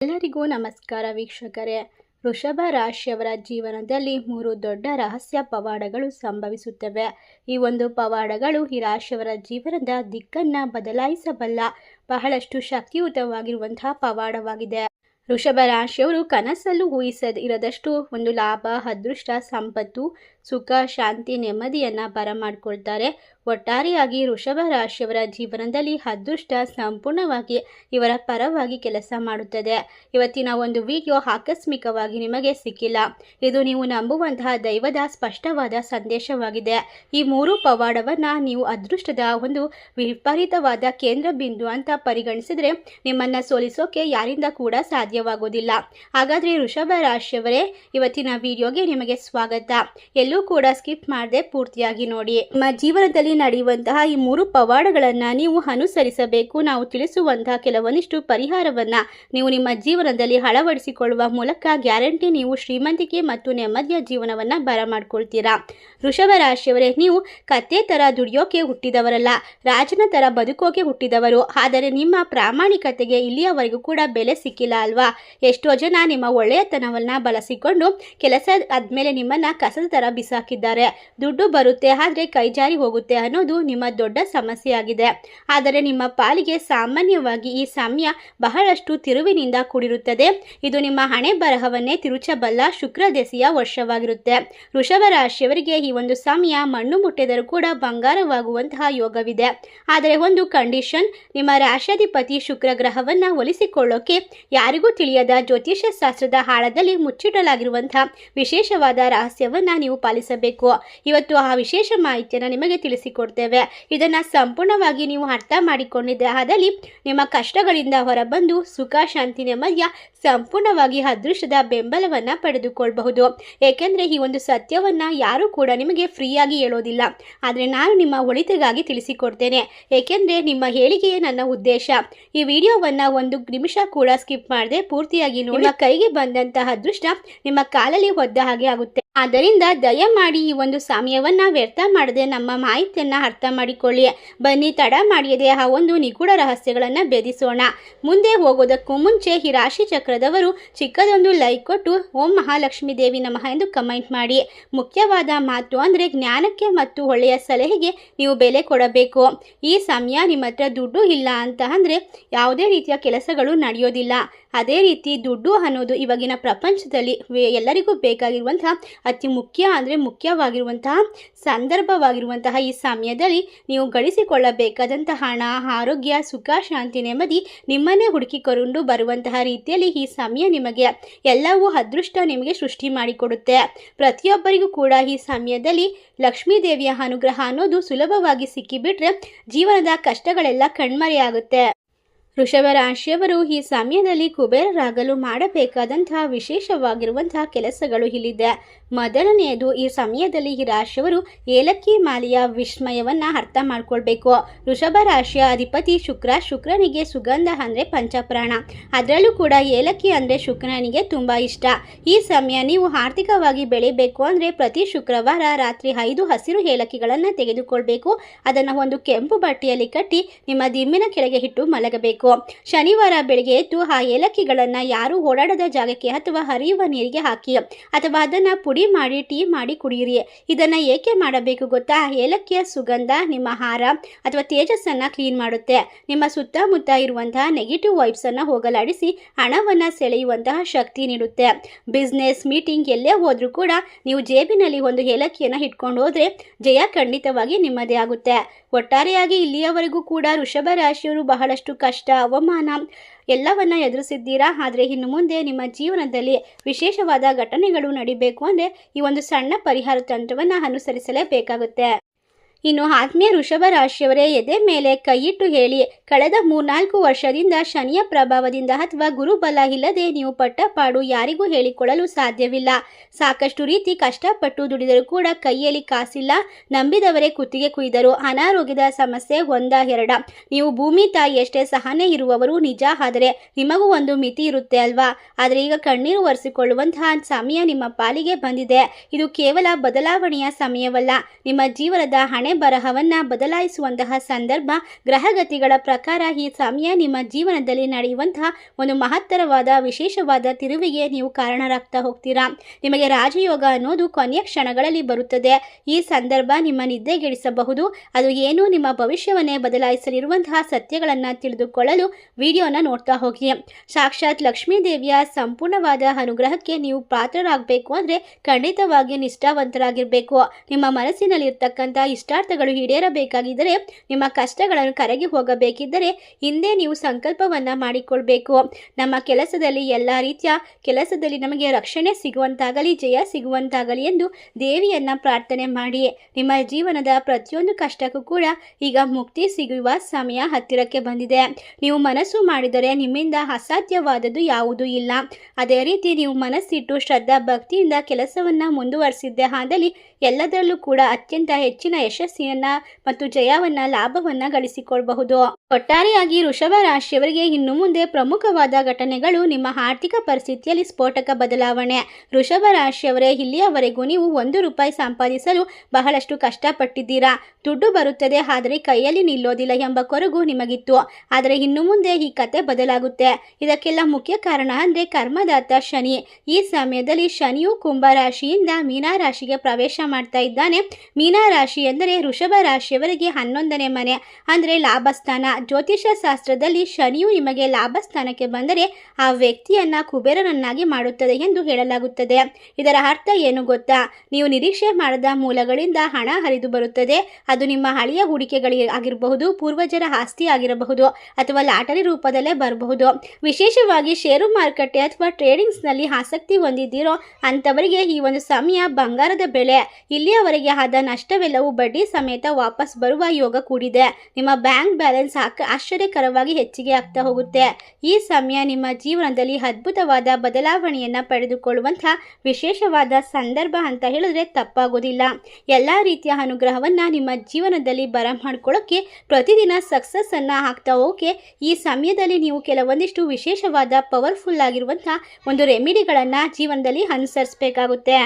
ಎಲ್ಲರಿಗೂ ನಮಸ್ಕಾರ ವೀಕ್ಷಕರೇ. ವೃಷಭ ರಾಶಿಯವರ ಜೀವನದಲ್ಲಿ ಮೂರು ದೊಡ್ಡ ರಹಸ್ಯ ಪವಾಡಗಳು ಸಂಭವಿಸುತ್ತವೆ. ಈ ಒಂದು ಪವಾಡಗಳು ಈ ರಾಶಿಯವರ ಜೀವನದ ದಿಕ್ಕನ್ನು ಬದಲಾಯಿಸಬಲ್ಲ, ಬಹಳಷ್ಟು ಶಕ್ತಿಯುತವಾಗಿರುವಂತಹ ಪವಾಡವಾಗಿದೆ. ವೃಷಭ ರಾಶಿಯವರು ಕನಸಲ್ಲೂ ಊಹಿಸದ ಇರದಷ್ಟು ಒಂದು ಲಾಭ, ಅದೃಷ್ಟ, ಸಂಪತ್ತು ಸುಖ, ಶಾಂತಿ, ನೆಮ್ಮದಿಯನ್ನು ಬರಮಾಡ್ಕೊಳ್ತಾರೆ. ಒಟ್ಟಾರೆಯಾಗಿ ವೃಷಭ ರಾಶಿಯವರ ಜೀವನದಲ್ಲಿ ಅದೃಷ್ಟ ಸಂಪೂರ್ಣವಾಗಿ ಇವರ ಪರವಾಗಿ ಕೆಲಸ ಮಾಡುತ್ತದೆ. ಇವತ್ತಿನ ಒಂದು ವಿಡಿಯೋ ಆಕಸ್ಮಿಕವಾಗಿ ನಿಮಗೆ ಸಿಕ್ಕಿಲ್ಲ. ಇದು ನೀವು ನಂಬುವಂತಹ ದೈವದ ಸ್ಪಷ್ಟವಾದ ಸಂದೇಶವಾಗಿದೆ. ಈ ಮೂರು ಪವಾಡವನ್ನು ನೀವು ಅದೃಷ್ಟದ ಒಂದು ವಿಪರೀತವಾದ ಕೇಂದ್ರ ಬಿಂದು ಅಂತ ಪರಿಗಣಿಸಿದರೆ ನಿಮ್ಮನ್ನು ಸೋಲಿಸೋಕೆ ಯಾರಿಂದ ಕೂಡ ಸಾಧ್ಯವಾಗುವುದಿಲ್ಲ ಹಾಗಾದರೆ ವೃಷಭ ರಾಶಿಯವರೇ, ಇವತ್ತಿನ ವಿಡಿಯೋಗೆ ನಿಮಗೆ ಸ್ವಾಗತ. ಎಲ್ಲೂ ಕೂಡ ಸ್ಕಿಪ್ ಮಾಡದೆ ಪೂರ್ತಿಯಾಗಿ ನೋಡಿ. ನಿಮ್ಮ ಜೀವನದಲ್ಲಿ ನಡೆಯುವಂತಹ ಈ ಮೂರು ಪವಾಡಗಳನ್ನ ನೀವು ಅನುಸರಿಸಬೇಕು. ನಾವು ತಿಳಿಸುವಂತಹ ಕೆಲವೊಂದಿಷ್ಟು ಪರಿಹಾರವನ್ನ ನೀವು ನಿಮ್ಮ ಜೀವನದಲ್ಲಿ ಅಳವಡಿಸಿಕೊಳ್ಳುವ ಮೂಲಕ ಗ್ಯಾರಂಟಿ ನೀವು ಶ್ರೀಮಂತಿಕೆ ಮತ್ತು ನೆಮ್ಮದಿಯ ಜೀವನವನ್ನು ಬರಮಾಡ್ಕೊಳ್ತೀರಾ? ವೃಷಭ ರಾಶಿಯವರೇ, ನೀವು ಕತ್ತೆ ತರ ದುಡಿಯೋಕೆ ಹುಟ್ಟಿದವರಲ್ಲ. ರಾಜನ ತರ ಬದುಕೋಕೆ ಹುಟ್ಟಿದವರು. ಆದರೆ ನಿಮ್ಮ ಪ್ರಾಮಾಣಿಕತೆಗೆ ಇಲ್ಲಿಯವರೆಗೂ ಕೂಡ ಬೆಲೆ ಸಿಕ್ಕಿಲ್ಲ ಅಲ್ವಾ? ಎಷ್ಟೋ ಜನ ನಿಮ್ಮ ಒಳ್ಳೆಯತನವನ್ನ ಬಳಸಿಕೊಂಡು ಕೆಲಸ ಆದ್ಮೇಲೆ ನಿಮ್ಮನ್ನ ಕಸದ ಥರ ಬಿಸಾಕಿದ್ದಾರೆ. ದುಡ್ಡು ಬರುತ್ತೆ, ಆದರೆ ಕೈಜಾರಿ ಹೋಗುತ್ತೆ ಅನ್ನೋದು ನಿಮ್ಮ ದೊಡ್ಡ ಸಮಸ್ಯೆಯಾಗಿದೆ. ಆದರೆ ನಿಮ್ಮ ಪಾಲಿಗೆ ಸಾಮಾನ್ಯವಾಗಿ ಈ ಸಮಯ ಬಹಳಷ್ಟು ತಿರುವಿನಿಂದ ಕೂಡಿರುತ್ತದೆ. ಇದು ನಿಮ್ಮ ಹಣೆ ಬರಹವನ್ನೇ ತಿರುಚಬಲ್ಲ ಶುಕ್ರ ದೆಸೆಯ ವರ್ಷವಾಗಿರುತ್ತೆ. ವೃಷಭ ರಾಶಿಯವರಿಗೆ ಈ ಒಂದು ಸಮಯ ಮಣ್ಣು ಮುಟ್ಟಿದರೂ ಕೂಡ ಬಂಗಾರವಾಗುವಂತಹ ಯೋಗವಿದೆ. ಆದರೆ ಒಂದು ಕಂಡೀಷನ್, ನಿಮ್ಮ ರಾಶ್ಯಾಧಿಪತಿ ಶುಕ್ರ ಗ್ರಹವನ್ನು ಒಲಿಸಿಕೊಳ್ಳೋಕೆ ಯಾರಿಗೂ ತಿಳಿಯದ ಜ್ಯೋತಿಷ್ಯ ಶಾಸ್ತ್ರದ ಹಾಳದಲ್ಲಿ ಮುಚ್ಚಿಡಲಾಗಿರುವಂತಹ ವಿಶೇಷವಾದ ರಹಸ್ಯವನ್ನು ನೀವು ಪಾಲಿಸಬೇಕು. ಇವತ್ತು ಆ ವಿಶೇಷ ಮಾಹಿತಿಯನ್ನು ನಿಮಗೆ ತಿಳಿಸಿಕೊಡ್ತೇವೆ. ಇದನ್ನು ಸಂಪೂರ್ಣವಾಗಿ ನೀವು ಅರ್ಥ ಮಾಡಿಕೊಂಡಿದ್ದೆ ಆದಲ್ಲಿ ನಿಮ್ಮ ಕಷ್ಟಗಳಿಂದ ಹೊರಬಂದು ಸುಖ, ಶಾಂತಿ, ನೆಮ್ಮದಿಯ ಸಂಪೂರ್ಣವಾಗಿ ಅದೃಷ್ಟದ ಬೆಂಬಲವನ್ನು ಪಡೆದುಕೊಳ್ಳಬಹುದು ಏಕೆಂದರೆ ಈ ಒಂದು ಸತ್ಯವನ್ನು ಯಾರೂ ಕೂಡ ನಿಮಗೆ ಫ್ರೀಯಾಗಿ ಹೇಳೋದಿಲ್ಲ. ಆದರೆ ನಾನು ನಿಮ್ಮ ಒಳಿತಿಗಾಗಿ ತಿಳಿಸಿಕೊಡ್ತೇನೆ. ಏಕೆಂದರೆ ನಿಮ್ಮ ಹೇಳಿಕೆಯೇ ನನ್ನ ಉದ್ದೇಶ. ಈ ವಿಡಿಯೋವನ್ನು ಒಂದು ನಿಮಿಷ ಕೂಡ ಸ್ಕಿಪ್ ಮಾಡದೆ ಪೂರ್ತಿಯಾಗಿ ನಿಮ್ಮ ಕೈಗೆ ಬಂದಂತಹ ಅದೃಷ್ಟ ನಿಮ್ಮ ಕಾಲಲ್ಲಿ ಒದ್ದ ಹಾಗೆ ಆಗುತ್ತೆ. ಆದ್ದರಿಂದ ದಯಮಾಡಿ ಈ ಒಂದು ಸಮಯವನ್ನು ವ್ಯರ್ಥ ಮಾಡದೆ ನಮ್ಮ ಮಾಹಿತಿಯನ್ನು ಅರ್ಥ ಮಾಡಿಕೊಳ್ಳಿ. ಬನ್ನಿ, ತಡ ಮಾಡಿಯದೆ ಆ ಒಂದು ನಿಗೂಢ ರಹಸ್ಯಗಳನ್ನು ಭೇದಿಸೋಣ. ಮುಂದೆ ಹೋಗೋದಕ್ಕೂ ಮುಂಚೆ ಈ ರಾಶಿ ಚಕ್ರದವರು ಚಿಕ್ಕದೊಂದು ಲೈಕ್ ಕೊಟ್ಟು, ಓಂ ಮಹಾಲಕ್ಷ್ಮೀ ದೇವಿ ನಮಃ ಎಂದು ಕಮೆಂಟ್ ಮಾಡಿ. ಮುಖ್ಯವಾದ ಮಾತು ಅಂದರೆ ಜ್ಞಾನಕ್ಕೆ ಮತ್ತು ಒಳ್ಳೆಯ ಸಲಹೆಗೆ ನೀವು ಬೆಲೆ ಕೊಡಬೇಕು. ಈ ಸಮಯ ನಿಮ್ಮ ಹತ್ರ ದುಡ್ಡು ಇಲ್ಲ ಅಂತ ಅಂದರೆ ಯಾವುದೇ ರೀತಿಯ ಕೆಲಸಗಳು ನಡೆಯೋದಿಲ್ಲ. ಅದೇ ರೀತಿ ದುಡ್ಡು ಅನ್ನೋದು ಇವಾಗಿನ ಪ್ರಪಂಚದಲ್ಲಿ ಎಲ್ಲರಿಗೂ ಬೇಕಾಗಿರುವಂತಹ ಅತಿ ಮುಖ್ಯ ಅಂದರೆ ಮುಖ್ಯವಾಗಿರುವಂತಹ ಸಂದರ್ಭವಾಗಿರುವಂತಹ ಈ ಸಮಯದಲ್ಲಿ ನೀವು ಗಳಿಸಿಕೊಳ್ಳಬೇಕಾದಂತಹ ಹಣ, ಆರೋಗ್ಯ, ಸುಖ, ಶಾಂತಿ ನೆಮ್ಮದಿ ನಿಮ್ಮನ್ನೇ ಹುಡುಕಿಕೊಂಡು ಬರುವಂತಹ ರೀತಿಯಲ್ಲಿ ಈ ಸಮಯ ನಿಮಗೆ ಎಲ್ಲವೂ ಅದೃಷ್ಟ ನಿಮಗೆ ಸೃಷ್ಟಿ ಮಾಡಿಕೊಡುತ್ತೆ. ಪ್ರತಿಯೊಬ್ಬರಿಗೂ ಕೂಡ ಈ ಸಮಯದಲ್ಲಿ ಲಕ್ಷ್ಮೀ ದೇವಿಯ ಅನುಗ್ರಹ ಅನ್ನೋದು ಸುಲಭವಾಗಿ ಸಿಕ್ಕಿಬಿಟ್ರೆ ಜೀವನದ ಕಷ್ಟಗಳೆಲ್ಲ ಕಣ್ಮರೆಯಾಗುತ್ತೆ. ವೃಷಭ ರಾಶಿಯವರು ಈ ಸಮಯದಲ್ಲಿ ಕುಬೇರರಾಗಲು ಮಾಡಬೇಕಾದಂತಹ ವಿಶೇಷವಾಗಿರುವಂತಹ ಕೆಲಸಗಳು ಇಲ್ಲಿದೆ. ಮೊದಲನೆಯದು, ಈ ಸಮಯದಲ್ಲಿ ಈ ರಾಶಿಯವರು ಏಲಕ್ಕಿ ಮಾಲೆಯ ವಿಸ್ಮಯವನ್ನು ಅರ್ಥ ಮಾಡ್ಕೊಳ್ಬೇಕು. ವೃಷಭ ರಾಶಿಯ ಅಧಿಪತಿ ಶುಕ್ರ, ಶುಕ್ರನಿಗೆ ಸುಗಂಧ ಅಂದರೆ ಪಂಚಪ್ರಾಣ. ಅದರಲ್ಲೂ ಕೂಡ ಏಲಕ್ಕಿ ಅಂದರೆ ಶುಕ್ರನಿಗೆ ತುಂಬ ಇಷ್ಟ. ಈ ಸಮಯ ನೀವು ಆರ್ಥಿಕವಾಗಿ ಬೆಳಿಬೇಕು ಅಂದರೆ ಪ್ರತಿ ಶುಕ್ರವಾರ ರಾತ್ರಿ ಐದು ಹಸಿರು ಏಲಕ್ಕಿಗಳನ್ನು ತೆಗೆದುಕೊಳ್ಬೇಕು. ಅದನ್ನು ಒಂದು ಕೆಂಪು ಬಟ್ಟೆಯಲ್ಲಿ ಕಟ್ಟಿ ನಿಮ್ಮ ದಿಮ್ಮಿನ ಕೆಳಗೆ ಇಟ್ಟು ಮಲಗಬೇಕು. ಶನಿವಾರ ಬೆಳಿಗ್ಗೆ ಎದ್ದು ಆ ಏಲಕ್ಕಿಗಳನ್ನು ಯಾರು ಓಡಾಡದ ಜಾಗಕ್ಕೆ ಅಥವಾ ಹರಿಯುವ ನೀರಿಗೆ ಹಾಕಿ ಅಥವಾ ಅದನ್ನು ಪುಡಿ ಮಾಡಿ, ಟೀ ಮಾಡಿ ಕುಡಿಯಿರಿ. ಇದನ್ನು ಏಕೆ ಮಾಡಬೇಕು ಗೊತ್ತಾ? ಏಲಕ್ಕಿಯ ಸುಗಂಧ ನಿಮ್ಮ ಹಾರ ಅಥವಾ ತೇಜಸ್ಸನ್ನು ಕ್ಲೀನ್ ಮಾಡುತ್ತೆ. ನಿಮ್ಮ ಸುತ್ತಮುತ್ತ ಇರುವಂತಹ ನೆಗೆಟಿವ್ ವೈಬ್ಸನ್ನು ಹೋಗಲಾಡಿಸಿ ಹಣವನ್ನು ಸೆಳೆಯುವಂತಹ ಶಕ್ತಿ ನೀಡುತ್ತೆ. ಬಿಸ್ನೆಸ್ ಮೀಟಿಂಗ್ ಎಲ್ಲೇ ಹೋದರೂ ಕೂಡ ನೀವು ಜೇಬಿನಲ್ಲಿ ಒಂದು ಏಲಕ್ಕಿಯನ್ನು ಇಟ್ಕೊಂಡು ಹೋದರೆ ಜಯ ಖಂಡಿತವಾಗಿ ನಿಮ್ಮದೇ ಆಗುತ್ತೆ. ಒಟ್ಟಾರೆಯಾಗಿ ಇಲ್ಲಿಯವರೆಗೂ ಕೂಡ ವೃಷಭ ರಾಶಿಯವರು ಬಹಳಷ್ಟು ಕಷ್ಟ ಅವಮಾನ ಎಲ್ಲವನ್ನ ಎದುರಿಸಿದ್ದೀರಾ? ಆದರೆ ಇನ್ನು ಮುಂದೆ ನಿಮ್ಮ ಜೀವನದಲ್ಲಿ ವಿಶೇಷವಾದ ಘಟನೆಗಳು ನಡಿಬೇಕು ಅಂದರೆ ಈ ಒಂದು ಸಣ್ಣ ಪರಿಹಾರ ತಂತ್ರವನ್ನು ಅನುಸರಿಸಲೇಬೇಕಾಗುತ್ತೆ. ಇನ್ನು ಆತ್ಮೀಯ ವೃಷಭ ರಾಶಿಯವರೇ, ಎದೆ ಮೇಲೆ ಕೈಯಿಟ್ಟು ಹೇಳಿ, ಕಳೆದ ಮೂರ್ನಾಲ್ಕು ವರ್ಷದಿಂದ ಶನಿಯ ಪ್ರಭಾವದಿಂದ ಅಥವಾ ಗುರುಬಲ ಇಲ್ಲದೆ ನೀವು ಪಟ್ಟಪಾಡು ಯಾರಿಗೂ ಹೇಳಿಕೊಳ್ಳಲು ಸಾಧ್ಯವಿಲ್ಲ. ಸಾಕಷ್ಟು ರೀತಿ ಕಷ್ಟಪಟ್ಟು ದುಡಿದರೂ ಕೂಡ ಕೈಯಲ್ಲಿ ಕಾಸಿಲ್ಲ. ನಂಬಿದವರೇ ಕುತ್ತಿಗೆ ಕುಯ್ದರು. ಅನಾರೋಗ್ಯದ ಸಮಸ್ಯೆ ಒಂದ ಎರಡ. ನೀವು ಭೂಮಿ ತಾಯಿ ಎಷ್ಟೇ ಸಹನೆ ಇರುವವರು ನಿಜ, ಆದರೆ ನಿಮಗೂ ಒಂದು ಮಿತಿ ಇರುತ್ತೆ ಅಲ್ವಾ? ಆದರೆ ಈಗ ಕಣ್ಣೀರು ಒರೆಸಿಕೊಳ್ಳುವಂತಹ ಸಮಯ ನಿಮ್ಮ ಪಾಲಿಗೆ ಬಂದಿದೆ. ಇದು ಕೇವಲ ಬದಲಾವಣೆಯ ಸಮಯವಲ್ಲ. ನಿಮ್ಮ ಜೀವನದ ಹಣೆ ಹಣೆ ಬರಹವನ್ನ ಬದಲಾಯಿಸುವಂತಹ ಸಂದರ್ಭ, ಗ್ರಹಗತಿಗಳ ಪ್ರಕಾರ ಈ ಸಮಯ ನಿಮ್ಮ ಜೀವನದಲ್ಲಿ ನಡೆಯುವಂತಹ ಒಂದು ಮಹತ್ತರವಾದ, ವಿಶೇಷವಾದ ತಿರುವಿಗೆ ನೀವು ಕಾರಣರಾಗ್ತಾ ಹೋಗ್ತೀರಾ? ನಿಮಗೆ ರಾಜಯೋಗ ಅನ್ನೋದು ಕೊನೆಯ ಕ್ಷಣಗಳಲ್ಲಿ ಬರುತ್ತದೆ. ಈ ಸಂದರ್ಭ ನಿಮ್ಮ ನಿದ್ದೆಗೆಡಿಸಬಹುದು. ಅದು ಏನು ನಿಮ್ಮ ಭವಿಷ್ಯವನ್ನೇ ಬದಲಾಯಿಸಲಿರುವಂತಹ ಸತ್ಯಗಳನ್ನು ತಿಳಿದುಕೊಳ್ಳಲು ವಿಡಿಯೋನ ನೋಡ್ತಾ ಹೋಗಿ. ಸಾಕ್ಷಾತ್ ಲಕ್ಷ್ಮೀ ದೇವಿಯ ಸಂಪೂರ್ಣವಾದ ಅನುಗ್ರಹಕ್ಕೆ ನೀವು ಪಾತ್ರರಾಗಬೇಕು ಅಂದರೆ ಖಂಡಿತವಾಗಿ ನಿಷ್ಠಾವಂತರಾಗಿರಬೇಕು. ನಿಮ್ಮ ಮನಸ್ಸಿನಲ್ಲಿರ್ತಕ್ಕಂಥ ಇಷ್ಟಾರ್ಥಗಳು ಈಡೇರಬೇಕಾಗಿದ್ದರೆ ನಿಮ್ಮ ಕಷ್ಟಗಳನ್ನು ಕರಗಿ ಹೋಗಬೇಕಿದ್ದರೆ ಹಿಂದೆ ನೀವು ಸಂಕಲ್ಪವನ್ನು ಮಾಡಿಕೊಳ್ಬೇಕು. ನಮ್ಮ ಕೆಲಸದಲ್ಲಿ ಎಲ್ಲ ರೀತಿಯ ಕೆಲಸದಲ್ಲಿ ನಮಗೆ ರಕ್ಷಣೆ ಸಿಗುವಂತಾಗಲಿ, ಜಯ ಸಿಗುವಂತಾಗಲಿ ಎಂದು ದೇವಿಯನ್ನ ಪ್ರಾರ್ಥನೆ ಮಾಡಿ. ನಿಮ್ಮ ಜೀವನದ ಪ್ರತಿಯೊಂದು ಕಷ್ಟಕ್ಕೂ ಕೂಡ ಈಗ ಮುಕ್ತಿ ಸಿಗುವ ಸಮಯ ಹತ್ತಿರಕ್ಕೆ ಬಂದಿದೆ. ನೀವು ಮನಸ್ಸು ಮಾಡಿದರೆ ನಿಮ್ಮಿಂದ ಅಸಾಧ್ಯವಾದದ್ದು ಯಾವುದೂ ಇಲ್ಲ. ಅದೇ ರೀತಿ ನೀವು ಮನಸ್ಸಿಟ್ಟು ಶ್ರದ್ಧಾ ಭಕ್ತಿಯಿಂದ ಕೆಲಸವನ್ನು ಮುಂದುವರಿಸಿದ್ದೆ ಆದಲ್ಲಿ ಎಲ್ಲದರಲ್ಲೂ ಕೂಡ ಅತ್ಯಂತ ಹೆಚ್ಚಿನ ಯಶಸ್ಸಿಯನ್ನ ಮತ್ತು ಜಯವನ್ನ ಲಾಭವನ್ನ ಗಳಿಸಿಕೊಳ್ಳಬಹುದು ಒಟ್ಟಾರೆಯಾಗಿ ವೃಷಭ ರಾಶಿಯವರಿಗೆ ಇನ್ನು ಮುಂದೆ ಪ್ರಮುಖವಾದ ಘಟನೆಗಳು ನಿಮ್ಮ ಆರ್ಥಿಕ ಪರಿಸ್ಥಿತಿಯಲ್ಲಿ ಸ್ಫೋಟಕ ಬದಲಾವಣೆ. ವೃಷಭ ರಾಶಿಯವರೇ, ಇಲ್ಲಿಯವರೆಗೂ ನೀವು ಒಂದು ರೂಪಾಯಿ ಸಂಪಾದಿಸಲು ಬಹಳಷ್ಟು ಕಷ್ಟಪಟ್ಟಿದ್ದೀರಾ? ದುಡ್ಡು ಬರುತ್ತದೆ, ಆದರೆ ಕೈಯಲ್ಲಿ ನಿಲ್ಲೋದಿಲ್ಲ ಎಂಬ ಕೊರಗು ನಿಮಗಿತ್ತು. ಆದರೆ ಇನ್ನು ಮುಂದೆ ಈ ಕತೆ ಬದಲಾಗುತ್ತೆ. ಇದಕ್ಕೆಲ್ಲ ಮುಖ್ಯ ಕಾರಣ ಅಂದರೆ ಕರ್ಮದಾತ ಶನಿ. ಈ ಸಮಯದಲ್ಲಿ ಶನಿಯು ಕುಂಭ ರಾಶಿಯಿಂದ ಮೀನಾ ರಾಶಿಗೆ ಪ್ರವೇಶ ಮಾಡ್ತಾ ಇದ್ದಾನೆ. ಮೀನಾ ರಾಶಿ ಎಂದರೆ ವೃಷಭ ರಾಶಿಯವರಿಗೆ ಹನ್ನೊಂದನೇ ಮನೆ. ಅಂದರೆ ಲಾಭಸ್ಥಾನ. ಜ್ಯೋತಿಷ ಶಾಸ್ತ್ರದಲ್ಲಿ ಶನಿಯು ನಿಮಗೆ ಲಾಭಸ್ಥಾನಕ್ಕೆ ಬಂದರೆ ಆ ವ್ಯಕ್ತಿಯನ್ನ ಕುಬೇರನನ್ನಾಗಿ ಮಾಡುತ್ತದೆ ಎಂದು ಹೇಳಲಾಗುತ್ತದೆ. ಇದರ ಅರ್ಥ ಏನು ಗೊತ್ತಾ? ನೀವು ನಿರೀಕ್ಷೆ ಮಾಡದ ಮೂಲಗಳಿಂದ ಹಣ ಹರಿದು ಬರುತ್ತದೆ. ಅದು ನಿಮ್ಮ ಹಳೆಯ ಹೂಡಿಕೆಗಳಿಗೆ ಆಗಿರಬಹುದು, ಪೂರ್ವಜರ ಆಸ್ತಿ ಆಗಿರಬಹುದು, ಅಥವಾ ಲಾಟರಿ ರೂಪದಲ್ಲೇ ಬರಬಹುದು. ವಿಶೇಷವಾಗಿ ಷೇರು ಮಾರುಕಟ್ಟೆ ಅಥವಾ ಟ್ರೇಡಿಂಗ್ಸ್ನಲ್ಲಿ ಆಸಕ್ತಿ ಹೊಂದಿದ್ದೀರೋ ಅಂಥವರಿಗೆ ಈ ಒಂದು ಸಮಯ ಬಂಗಾರದ ಬೆಲೆ ಇಲ್ಲಿಯವರೆಗೆ ಆದ ನಷ್ಟವೆಲ್ಲವೂ ಬಡ್ಡಿ ಸಮೇತ ವಾಪಸ್ ಬರುವ ಯೋಗ ಕೂಡಿದೆ. ನಿಮ್ಮ ಬ್ಯಾಂಕ್ ಬ್ಯಾಲೆನ್ಸ್ ಆಶ್ಚರ್ಯಕರವಾಗಿ ಹೆಚ್ಚಿಗೆ ಆಗ್ತಾ ಹೋಗುತ್ತೆ. ಈ ಸಮಯ ನಿಮ್ಮ ಜೀವನದಲ್ಲಿ ಅದ್ಭುತವಾದ ಬದಲಾವಣೆಯನ್ನು ಪಡೆದುಕೊಳ್ಳುವಂತಹ ವಿಶೇಷವಾದ ಸಂದರ್ಭ ಅಂತ ಹೇಳಿದ್ರೆ ತಪ್ಪಾಗೋದಿಲ್ಲ. ಎಲ್ಲ ರೀತಿಯ ಅನುಗ್ರಹವನ್ನು ನಿಮ್ಮ ಜೀವನದಲ್ಲಿ ಬರಮಾಡ್ಕೊಳ್ಳೋಕ್ಕೆ ಪ್ರತಿದಿನ ಸಕ್ಸಸ್ ಅನ್ನ ಹಾಕ್ತಾ ಹೋಗಿ ಈ ಸಮಯದಲ್ಲಿ ನೀವು ಕೆಲವೊಂದಿಷ್ಟು ವಿಶೇಷವಾದ ಪವರ್ಫುಲ್ ಆಗಿರುವಂಥ ಒಂದು ರೆಮಿಡಿಗಳನ್ನು ಜೀವನದಲ್ಲಿ ಅನುಸರಿಸಬೇಕಾಗುತ್ತೆ.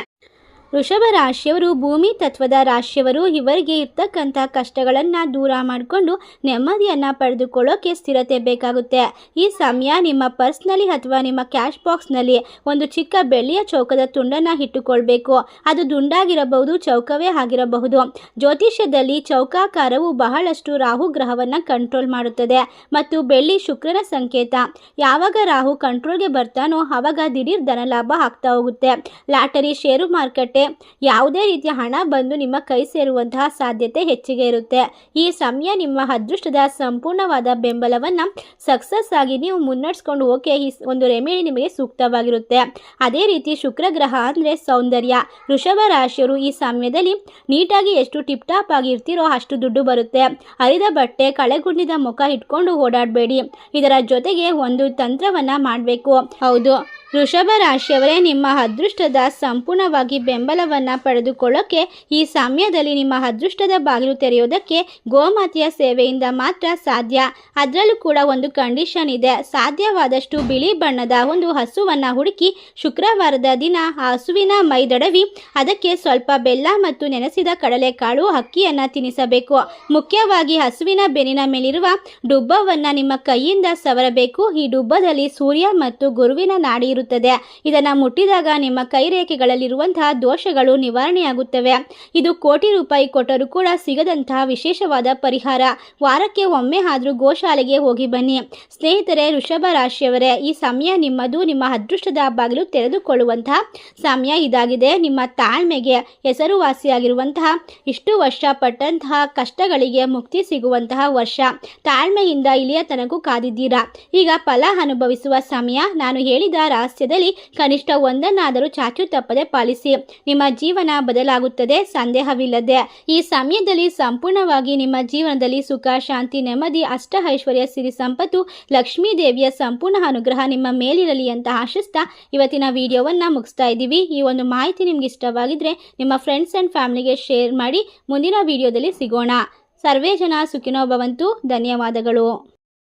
ವೃಷಭ ರಾಶಿಯವರು ಭೂಮಿ ತತ್ವದ ರಾಶಿಯವರು ಇವರಿಗೆ ಇರ್ತಕ್ಕಂಥ ಕಷ್ಟಗಳನ್ನು ದೂರ ಮಾಡಿಕೊಂಡು ನೆಮ್ಮದಿಯನ್ನು ಪಡೆದುಕೊಳ್ಳೋಕೆ ಸ್ಥಿರತೆ ಬೇಕಾಗುತ್ತೆ. ಈ ಸಮಯ ನಿಮ್ಮ ಪರ್ಸ್ನಲ್ಲಿ ಅಥವಾ ನಿಮ್ಮ ಕ್ಯಾಶ್ ಬಾಕ್ಸ್ನಲ್ಲಿ ಒಂದು ಚಿಕ್ಕ ಬೆಳ್ಳಿಯ ಚೌಕದ ತುಂಡನ್ನು ಇಟ್ಟುಕೊಳ್ಬೇಕು. ಅದು ದುಂಡಾಗಿರಬಹುದು, ಚೌಕವೇ ಆಗಿರಬಹುದು. ಜ್ಯೋತಿಷ್ಯದಲ್ಲಿ ಚೌಕಾಕಾರವು ಬಹಳಷ್ಟು ರಾಹು ಗ್ರಹವನ್ನು ಕಂಟ್ರೋಲ್ ಮಾಡುತ್ತದೆ ಮತ್ತು ಬೆಳ್ಳಿ ಶುಕ್ರನ ಸಂಕೇತ. ಯಾವಾಗ ರಾಹು ಕಂಟ್ರೋಲ್ಗೆ ಬರ್ತಾನೋ ಆವಾಗ ದಿಢೀರ್ ಧನಲಾಭ ಆಗ್ತಾ ಹೋಗುತ್ತೆ. ಲಾಟರಿ, ಷೇರು ಮಾರುಕಟ್ಟೆ ಯಾವುದೇ ರೀತಿಯ ಹಣ ಬಂದು ನಿಮ್ಮ ಕೈ ಸೇರುವಂತಹ ಸಾಧ್ಯತೆ ಹೆಚ್ಚಿಗೆ ಇರುತ್ತೆ. ಈ ಸಮಯ ನಿಮ್ಮ ಅದೃಷ್ಟದ ಸಂಪೂರ್ಣವಾದ ಬೆಂಬಲವನ್ನು ಸಕ್ಸಸ್ ಆಗಿ ನೀವು ಮುನ್ನಡೆಸ್ಕೊಂಡು ಓಕೆ ಈ ಒಂದು ರೆಮಿಡಿ ನಿಮಗೆ ಸೂಕ್ತವಾಗಿರುತ್ತೆ. ಅದೇ ರೀತಿ ಶುಕ್ರ ಗ್ರಹ ಅಂದ್ರೆ ಸೌಂದರ್ಯ. ವೃಷಭ ರಾಶಿಯವರು ಈ ಸಮಯದಲ್ಲಿ ನೀಟಾಗಿ ಎಷ್ಟು ಟಿಪ್ ಟಾಪ್ ಆಗಿ ಆಗಿರ್ತೀರೋ ಅಷ್ಟು ದುಡ್ಡು ಬರುತ್ತೆ. ಅರಿದ ಬಟ್ಟೆ, ಕಳೆಗುಂಡಿದ ಮುಖ ಇಟ್ಕೊಂಡು ಓಡಾಡಬೇಡಿ. ಇದರ ಜೊತೆಗೆ ಒಂದು ತಂತ್ರವನ್ನ ಮಾಡಬೇಕು. ಹೌದು. ವೃಷಭ ರಾಶಿಯವರೇ ನಿಮ್ಮ ಅದೃಷ್ಟದ ಸಂಪೂರ್ಣವಾಗಿ ಬೆಂಬಲವನ್ನು ಪಡೆದುಕೊಳ್ಳೋಕೆ ಈ ಸಮಯದಲ್ಲಿ ನಿಮ್ಮ ಅದೃಷ್ಟದ ಬಾಗಿಲು ತೆರೆಯೋದಕ್ಕೆ ಗೋಮಾತೆಯ ಸೇವೆಯಿಂದ ಮಾತ್ರ ಸಾಧ್ಯ. ಅದರಲ್ಲೂ ಕೂಡ ಒಂದು ಕಂಡೀಷನ್ ಇದೆ. ಸಾಧ್ಯವಾದಷ್ಟು ಬಿಳಿ ಬಣ್ಣದ ಒಂದು ಹಸುವನ್ನು ಹುಡುಕಿ ಶುಕ್ರವಾರದ ದಿನ ಆ ಹಸುವಿನ ಮೈದಡವಿ ಅದಕ್ಕೆ ಸ್ವಲ್ಪ ಬೆಲ್ಲ ಮತ್ತು ನೆನೆಸಿದ ಕಡಲೆಕಾಳು, ಅಕ್ಕಿಯನ್ನು ತಿನ್ನಿಸಬೇಕು ಮುಖ್ಯವಾಗಿ ಹಸುವಿನ ಬೆನ್ನಿನ ಮೇಲಿರುವ ಡುಬ್ಬವನ್ನು ನಿಮ್ಮ ಕೈಯಿಂದ ಸವರಬೇಕು. ಈ ಡುಬ್ಬದಲ್ಲಿ ಸೂರ್ಯ ಮತ್ತು ಗುರುವಿನ ನಾಡಿ ಇರುತ್ತದೆ. ಇದನ್ನು ಮುಟ್ಟಿದಾಗ ನಿಮ್ಮ ಕೈರೇಖೆಗಳಲ್ಲಿರುವಂತಹ ದೋಷಗಳು ನಿವಾರಣೆಯಾಗುತ್ತವೆ. ಇದು ಕೋಟಿ ರೂಪಾಯಿ ಕೊಟ್ಟರೂ ಕೂಡ ಸಿಗದಂತಹ ವಿಶೇಷವಾದ ಪರಿಹಾರ. ವಾರಕ್ಕೆ ಒಮ್ಮೆ ಆದರೂ ಗೋಶಾಲೆಗೆ ಹೋಗಿ ಬನ್ನಿ. ಸ್ನೇಹಿತರೆ ಋಷಭ ರಾಶಿಯವರೇ, ಈ ಸಮಯ ನಿಮ್ಮದು, ನಿಮ್ಮ ಅದೃಷ್ಟದ ಬಾಗಿಲು ತೆರೆದುಕೊಳ್ಳುವಂತಹ ಸಮಯ ಇದಾಗಿದೆ. ನಿಮ್ಮ ತಾಳ್ಮೆಗೆ ಹೆಸರುವಾಸಿಯಾಗಿರುವಂತಹ, ಇಷ್ಟು ವರ್ಷ ಪಟ್ಟಂತಹ ಕಷ್ಟಗಳಿಗೆ ಮುಕ್ತಿ ಸಿಗುವಂತಹ ವರ್ಷ. ತಾಳ್ಮೆಯಿಂದ ಇಲ್ಲಿಯ ತನಗೂ ಕಾದಿದ್ದೀರಾ? ಈಗ ಫಲ ಅನುಭವಿಸುವ ಸಮಯ. ನಾನು ಹೇಳಿದ ರಹಸ್ಯದಲ್ಲಿ ಕನಿಷ್ಠ ಒಂದನ್ನಾದರೂ ಚಾಚು ತಪ್ಪದೆ ಪಾಲಿಸಿ. ನಿಮ್ಮ ಜೀವನ ಬದಲಾಗುತ್ತದೆ, ಸಂದೇಹವಿಲ್ಲದೆ. ಈ ಸಮಯದಲ್ಲಿ ಸಂಪೂರ್ಣವಾಗಿ ನಿಮ್ಮ ಜೀವನದಲ್ಲಿ ಸುಖ, ಶಾಂತಿ, ನೆಮ್ಮದಿ ಅಷ್ಟ ಐಶ್ವರ್ಯ ಸಿರಿ ಸಂಪತ್ತು ಲಕ್ಷ್ಮೀ ದೇವಿಯ ಸಂಪೂರ್ಣ ಅನುಗ್ರಹ ನಿಮ್ಮ ಮೇಲಿರಲಿ ಅಂತ ಆಶಿಸ್ತಾ ಇವತ್ತಿನ ವಿಡಿಯೋವನ್ನು ಮುಗಿಸ್ತಾ ಇದ್ದೀವಿ. ಈ ಒಂದು ಮಾಹಿತಿ ನಿಮ್ಗೆ ಇಷ್ಟವಾಗಿದ್ರೆ ನಿಮ್ಮ ಫ್ರೆಂಡ್ಸ್ ಆ್ಯಂಡ್ ಫ್ಯಾಮಿಲಿಗೆ ಶೇರ್ ಮಾಡಿ, ಮುಂದಿನ ವಿಡಿಯೋದಲ್ಲಿ ಸಿಗೋಣ. ಸರ್ವೇ ಜನ ಸುಖಿನೋ ಭವಂತು. ಧನ್ಯವಾದಗಳು.